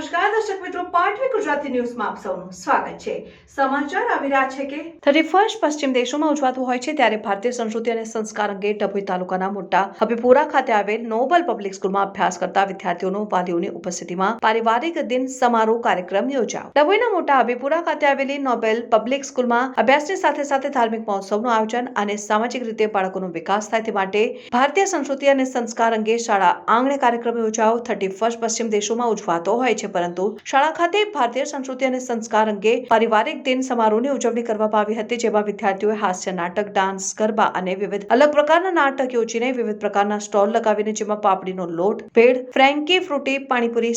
નમસ્કાર, દર્શક મિત્રો, પાટવી ગુજરાતી ન્યૂઝમાં આપ સૌનું સ્વાગત છે. સમાચાર આવી રહ્યા છે કે થર્ટી ફર્સ્ટ પશ્ચિમ દેશોમાં ઉજવાતું હોય છે ત્યારે ભારતીય સંસ્કૃતિ અને સંસ્કાર અંગે ડભોઈ તાલુકાના મોટા હબીપુરા ખાતે આવેલ નોબલ પબ્લિક સ્કૂલમાં અભ્યાસ કરતા વિદ્યાર્થીઓનો વાલીઓની ઉપસ્થિતિમાં પારિવારિક દિન સમારોહ કાર્યક્રમ યોજાયો. ડભોઈના મોટા હબીપુરા ખાતે આવેલી નોબેલ પબ્લિક સ્કૂલમાં અભ્યાસની સાથે સાથે ધાર્મિક મહોત્સવનું આયોજન અને સામાજિક રીતે બાળકોનો વિકાસ થાય તે માટે ભારતીય સંસ્કૃતિ અને સંસ્કાર અંગે શાળા આંગણે કાર્યક્રમ યોજાયો. થર્ટી ફર્સ્ટ પશ્ચિમ દેશોમાં ઉજવાતો હોય છે પરંતુ શાળા ખાતે ભારતીય સંસ્કૃતિ અને સંસ્કાર અંગે પારિવારિક દિન સમારોહની ઉજવણી કરવામાં આવી હતી, જેમાં વિદ્યાર્થીઓએ હાસ્ય, નાટક, ડાન્સ, ગરબા અને વિવિધ અલગ પ્રકારના નાટક યોજીને વિવિધ પ્રકારના સ્ટોલ લગાવીને, જેમાં પાપડીનો લોટ, ભેળ, ફ્રેન્કી ફ્રૂટી, પાણીપુરી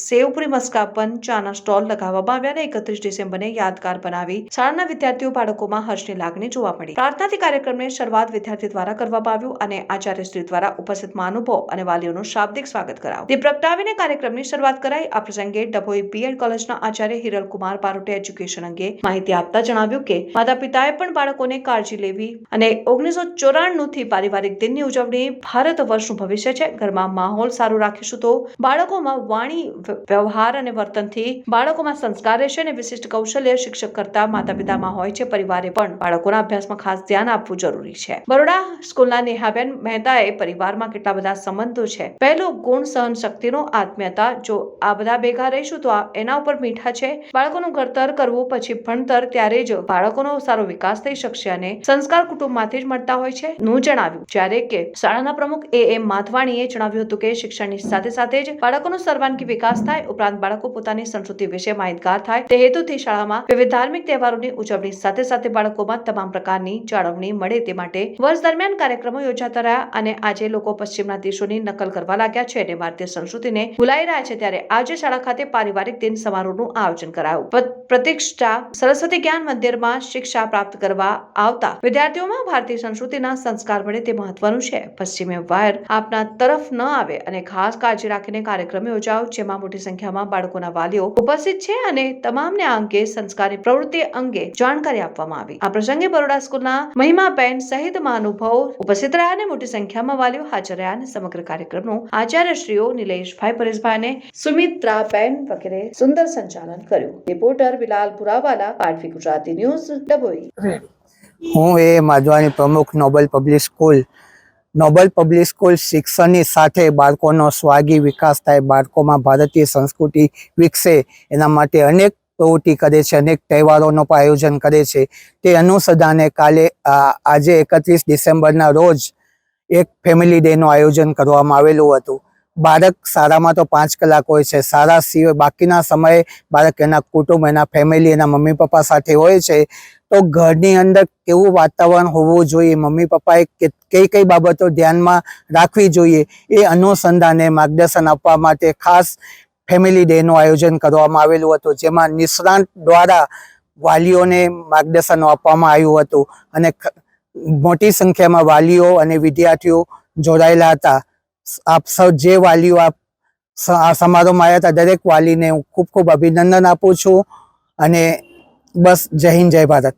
સેવપુરી, મસ્કાપન, ચાના સ્ટોલ લગાવવામાં આવ્યા અને એકત્રીસ ડિસેમ્બરને યાદગાર બનાવી શાળાના વિદ્યાર્થીઓ, બાળકોમાં હર્ષની લાગણી જોવા મળી. પ્રાર્થનાથી કાર્યક્રમને શરૂઆત વિદ્યાર્થી દ્વારા કરવામાં આવ્યું અને આચાર્યશ્રી દ્વારા ઉપસ્થિત મહાનુભાવો અને વાલીઓનું શાબ્દિક સ્વાગત કરાવ્યું તે પ્રગટાવીને કાર્યક્રમની શરૂઆત કરાઈ. આ પ્રસંગે ડભોઈ બીએડ કોલેજના આચાર્ય હિરલકુમાર બારોટે એજ્યુકેશન અંગે માહિતી આપતા જણાવ્યું કે માતા પિતાએ પણ બાળકોને કાળજી લેવી અને ઓગણીસો ચોરાણું થી પારિવારિક દિનની ઉજવણી ભારત વર્ષનું ભવિષ્ય છે. ઘરમાં માહોલ સારું રાખીશું તો બાળકોમાં વાણી વ્યવહાર અને વર્તનથી બાળકોમાં સંસ્કાર રહેશે અને વિશિષ્ટ કૌશલ્ય શિક્ષક કરતા માતા પિતામાં હોય છે. પરિવારે પણ બાળકોના અભ્યાસમાં ખાસ ધ્યાન આપવું જરૂરી છે. બરોડા સ્કૂલના નેહાબેન મહેતાએ પરિવારમાં કેટલા બધા સંબંધો છે. પહેલો ગુણ સહન શક્તિનો આત્મીયતા. જો આ બધા ભેગા રહીશું તો એના ઉપર મીઠા છે. બાળકોનું ઘડતર કરવું, પછી ભણતર, ત્યારે જ બાળકોનો સારો વિકાસ થઈ શકશે અને સંસ્કાર કુટુંબમાંથી જ મળતા હોય છે, નું જણાવ્યું. જ્યારે કે શાળાના પ્રમુખ એ એમ માધવાણીએ જણાવ્યું હતું કે શિક્ષણની સાથે સાથે જ બાળકોનો સર્વાંગી વિકાસ થાય, ઉપરાંત બાળકો પોતાની સંસ્કૃતિ વિશે માહિતગાર થાય. તે હેતુથી શાળામાં વિવિધ ધાર્મિક તહેવારોની ઉજવણી સાથે સાથે બાળકોમાં તમામ પ્રકારની જાળવણી મળે તે માટે વર્ષ દરમિયાન કાર્યક્રમો યોજાતા રહ્યા અને આજે લોકો પશ્ચિમના દેશોની નકલ કરવા લાગ્યા છે અને ભારતીય સંસ્કૃતિને ભૂલાઈ રહ્યા છે. ત્યારે આજે શાળા ખાતે પારિવારિક દિન સમારોહનું આયોજન કરાયું. પ્રતિષ્ઠા સરસ્વતી જ્ઞાન મંદિરમાં શિક્ષા પ્રાપ્ત કરવા આવતા વિદ્યાર્થીઓમાં ભારતીય સંસ્કૃતિના સંસ્કાર મળે તે મહત્વનું છે. પશ્ચિમે વાયર આપના તરફ ન આવે અને ખાસ કાળજી રાખીને કાર્યક્રમ યોજાયો, જેમાં મોટી સંખ્યામાં બાળકોના વાલીઓ ઉપસ્થિત છે અને તમામને આ અંગે સંસ્કારી પ્રવૃત્તિ અંગે જાણકારી આપવામાં આવી. આ પ્રસંગે બરોડા સ્કૂલના મહિમાબેન સહિત મહાનુભાવો ઉપસ્થિત રહ્યા અને મોટી સંખ્યામાં વાલીઓ હાજર રહ્યા અને સમગ્ર કાર્યક્રમનું આચાર્યશ્રીઓ નિલેશભાઈ પરેશભાઈ અને સુમિત્રાબેન વગેરે સુંદર સંચાલન કર્યું. રિપોર્ટર બિલાલ પુરાવાલા પાટવી ગુજરાતી ન્યૂઝ, ડભોઈ. હું એ માધવાની પ્રમુખ noble public school. Noble public school શિક્ષણની સાથે બાળકોનો સ્વાગી વિકાસ થાય, બાળકોમાં ભારતીય સંસ્કૃતિ વિકસે, એના માટે અનેક પ્રવૃત્તિ કરે છે, અનેક તહેવારોનું પણ આયોજન કરે છે. તે અનુસંધાને કાલે આજે એકત્રીસ ડિસેમ્બરના રોજ એક ફેમિલી ડેનું આયોજન કરવામાં આવેલું હતું. બાળક સારામાં તો પાંચ કલાક હોય છે. સારા સિવાય બાકીના સમયે બાળક એના કુટુંબ, એના ફેમિલી એના મમ્મી પપ્પા સાથે હોય છે. તો ઘરની અંદર કેવું વાતાવરણ હોવું જોઈએ? મમ્મી પપ્પાએ કઈ કઈ બાબતો ધ્યાનમાં રાખવી જોઈએ? એ અનુસંધાને માર્ગદર્શન આપવા માટે ખાસ ફેમિલી ડેનું આયોજન કરવામાં આવેલું હતું. જેમાં નિષ્ણાંત દ્વારા વાલીઓને માર્ગદર્શન આપવામાં આવ્યું હતું. અને મોટી સંખ્યામાં વાલીઓ અને વિદ્યાર્થીઓ જોડાયેલા હતા. આપ સૌ જે વાલીઓ આપ આ સમારોહમાં આવ્યા હતા, દરેક વાલીને હું ખૂબ ખૂબ અભિનંદન આપું છું અને બસ જય હિન્દ, જય ભારત.